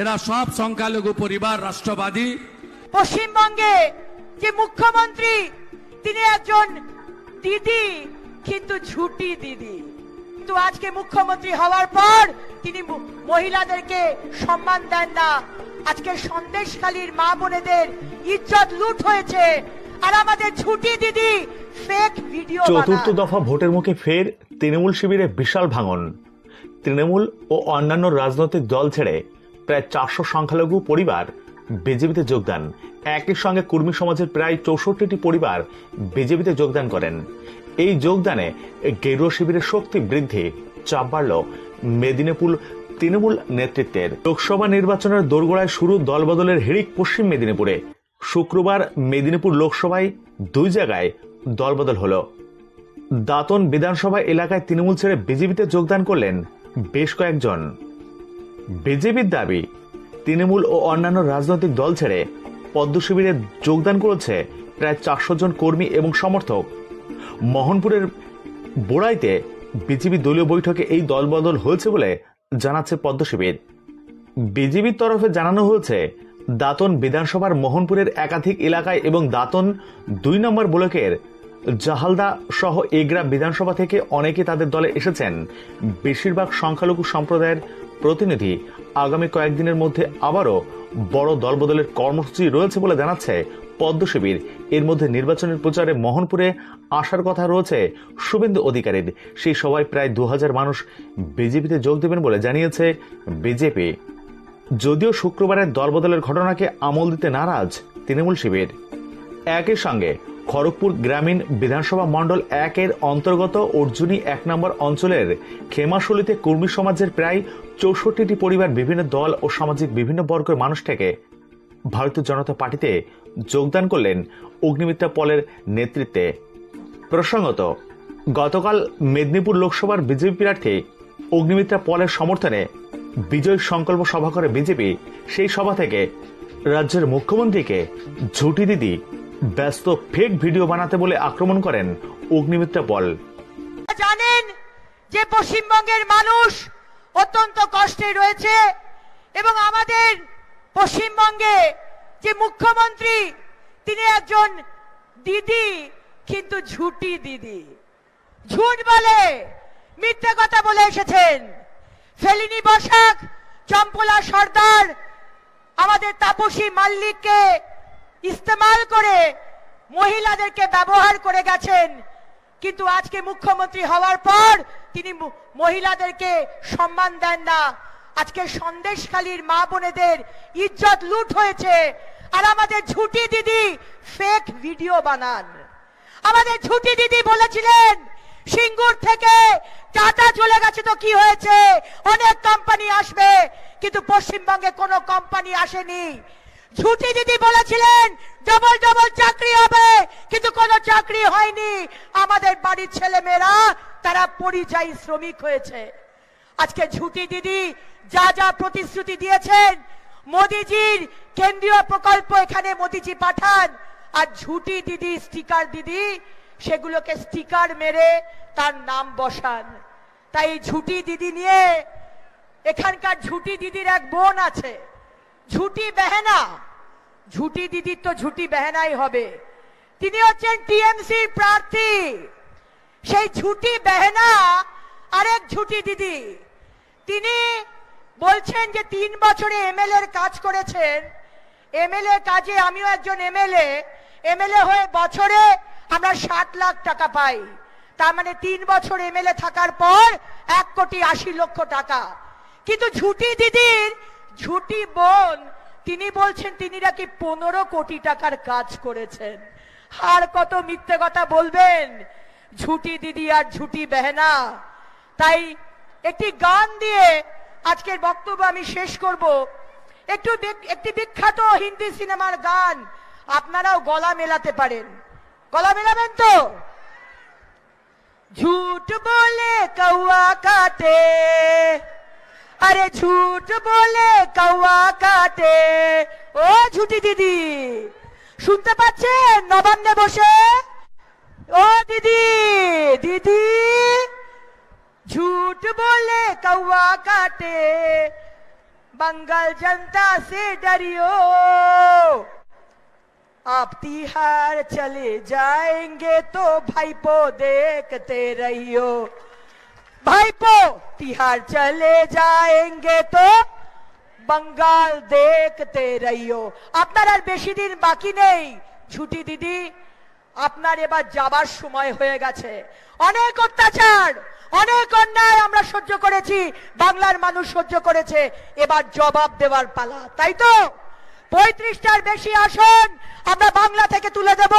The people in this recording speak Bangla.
এরা সব সংখ্যালঘু পরিবার রাষ্ট্রবাদী। পশ্চিমবঙ্গে যে মুখ্যমন্ত্রী তিনি একজন দিদি কিন্তু ঝুটি দিদি। কিন্তু আজকে মুখ্যমন্ত্রী হওয়ার পর তিনি মহিলাদেরকে সম্মান দেন না। আজকে সন্দেশখালীর মা বোনেদের ইজ্জত লুট হয়েছে। আর আমাদের ঝুটি দিদি ফেক ভিডিও চতুর্থ দফা ভোটের মুখে ফের তৃণমূল শিবিরে বিশাল ভাঙন। তৃণমূল ও অন্যান্য রাজনৈতিক দল ছেড়ে প্রায় চারশো সংখ্যালঘু পরিবার বিজেপিতে যোগদান। একই সঙ্গে কর্মী সমাজের প্রায় চৌষট্টিটি পরিবার বিজেপিতে যোগদান করেন। এই যোগদানে গেরুয়া শিবিরের শক্তি বৃদ্ধি চাপ বাড়ল মেদিনীপুর তৃণমূল নেতৃত্বের। লোকসভা নির্বাচনের দোরগোড়ায় শুরু দলবদলের হিড়িক পশ্চিম মেদিনীপুরে। শুক্রবার মেদিনীপুর লোকসভায় দুই জায়গায় দলবদল হল। দাতন বিধানসভা এলাকায় তৃণমূল ছেড়ে বিজেপিতে যোগদান করলেন বেশ কয়েকজন। বিজেপির দাবি, তৃণমূল ও অন্যান্য রাজনৈতিক দল ছেড়ে পদ্ম শিবিরে যোগদান করেছে প্রায় চারশো জন কর্মী এবং সমর্থক। মোহনপুরের বোড়াইতে বিজেপি দলীয় বৈঠকে এই দলবদল হয়েছে বলে জানাচ্ছে পদ্ম শিবির। বিজেপির তরফে জানানো হয়েছে, দাতন বিধানসভার মোহনপুরের একাধিক এলাকায় এবং দাতন দুই নম্বর ব্লকের জাহালদা সহ এগরা বিধানসভা থেকে অনেকে তাদের দলে এসেছেন। বেশিরভাগ সংখ্যালঘু সম্প্রদায়ের প্রতিনিধি আগামী কয়েকদিনের মধ্যে আবারও বড় দলবদলের কর্মসূচি রয়েছে বলে জানাচ্ছে পদ্ম শিবির। এর মধ্যে নির্বাচনের প্রচারে মোহনপুরে আসার কথা রয়েছে শুভেন্দু অধিকারীর। সেই সভায় প্রায় দু হাজার মানুষ বিজেপিতে যোগ দেবেন বলে জানিয়েছে বিজেপি। যদিও শুক্রবারের দলবদলের ঘটনাকে আমল দিতে নারাজ তৃণমূল শিবির। একই সঙ্গে খড়গপুর গ্রামীণ বিধানসভা মণ্ডল একের অন্তর্গত অর্জুনী এক নম্বর অঞ্চলের খেমাশুলিতে কর্মী সমাজের প্রায় চৌষট্টিটি পরিবার, বিভিন্ন দল ও সামাজিক বিভিন্ন বর্গের মানুষ থেকে ভারতীয় জনতা পার্টিতে যোগদান করলেন অগ্নিমিত্রা পলের নেতৃত্বে। প্রসঙ্গত, গতকাল মেদিনীপুর লোকসভার বিজেপি প্রার্থী অগ্নিমিত্রা পলের সমর্থনে বিজয় সংকল্প সভা করে বিজেপি সেই সভা থেকে রাজ্যের মুখ্যমন্ত্রীকে ঝুটি দিদি ব্যস্ত ফেক ভিডিও বানাতে বলে আক্রমণ করেন অগ্নিমিত্রা পল জানেন যে পশ্চিমবঙ্গের মানুষ অত্যন্ত কষ্টে রয়েছে এবং আমাদের পশ্চিমবঙ্গে যে মুখ্যমন্ত্রী, তিনি একজন দিদি, কিন্তু ঝুটি দিদি। ঝুট বলে মিথ্যে কথা বলে এসেছেন। ফেলিনি বসাক, চম্পলা সর্দার, আমাদের তাপসী মাল্লিককে ইস্তেমাল করে মহিলাদেরকে ব্যবহার করে গেছেন। কিন্তু আজকে মুখ্যমন্ত্রী হওয়ার পর তিনি মহিলাদেরকে সম্মান দেন না। আজকে সন্দেশখালীর মা বোনেদের ইজ্জত লুট হয়েছে। আর আমাদের ঝুটি দিদি ফেক ভিডিও বানান। আমাদের ঝুটি দিদি বলেছিলেন, সিঙ্গুর থেকে টাটা চলে গেছে তো কি হয়েছে? অনেক কোম্পানি আসবে, কিন্তু পশ্চিমবঙ্গে কোনো কোম্পানি আসেনি। ঝুটি দিদি বলেছিলেন ডবল ডবল চাকরি হবে, কিন্তু কোনো চাকরি হয়নি। আমাদের বাড়ির ছেলে মেয়েরা তারা পরিযায়ী শ্রমিক হয়েছে। আজকে ঝুটি দিদি যা যা প্রতিশ্রুতি দিয়েছেন, মোদিজির কেন্দ্রীয় প্রকল্প এখানে মোদিজি পাঠান। আর ঝুটি দিদি স্টিকার দিদি, সেগুলোকে স্টিকার মেরে তার নাম বসান। তাই ঝুটি দিদি নিয়ে এখানকার ঝুটি দিদির এক বোন আছে। ঝুটি বেহেনা। ঝুটি দিদির তো ঝুটি বেহেনাই হবে। তিনি হচ্ছেন টিএমসি প্রার্থী। সেই ঝুটি বেহেনা আরেক ঝুটি দিদি। তিনি বলছেন যে তিন বছরে এমএলএ এর কাজ করেছেন। এমএলএ কাজে আমিও একজন এমএলএ। এমএলএ হয়ে বছরে আমরা ষাট লাখ টাকা পাই। তার মানে তিন বছর এমএলএ থাকার পর এক কোটি আশি লক্ষ টাকা। কিন্তু ঝুটি দিদির ঝুটি বোন তিনি বলছেন তিনি নাকি পনেরো কোটি টাকার কাজ করেছেন আর কত মিথ্যে কথা বলবেন ঝুটি দিদি আর ঝুটি বেহেনা তাই একটি গান দিয়ে আজকের বক্তব্য আমি শেষ করব একটু বিক- একটি বিখ্যাত হিন্দি সিনেমার গান আপনারাও গলা মেলাতে পারেন গলা মেলাবেন তো झूठ बोले कौआ काटे अरे झूठ बोले कौआ কাটে ও ঝুটি দিদি শুনতে পাচ্ছেন নবান্নে বসে ও দিদি দিদি झूठ बोले कौआ काटे बंगाल जनता से डरियो आप तिहार चले जाएंगे तो भाईपो देखते रहियो भाईपो तिहार चले जाएंगे तो বাঙ্গাল দেখতে রইও আপনার আর বেশি দিন বাকি নেই ছুটি দিদি আপনার এবার যাবার সময় হয়ে গেছে অনেক অত্যাচার অনেক অন্যায় আমরা সহ্য করেছি বাংলার মানুষ সহ্য করেছে এবার জবাব দেওয়ার পালা তাই তো পঁয়ত্রিশটার বেশি আসন আমরা বাংলা থেকে তুলে দেব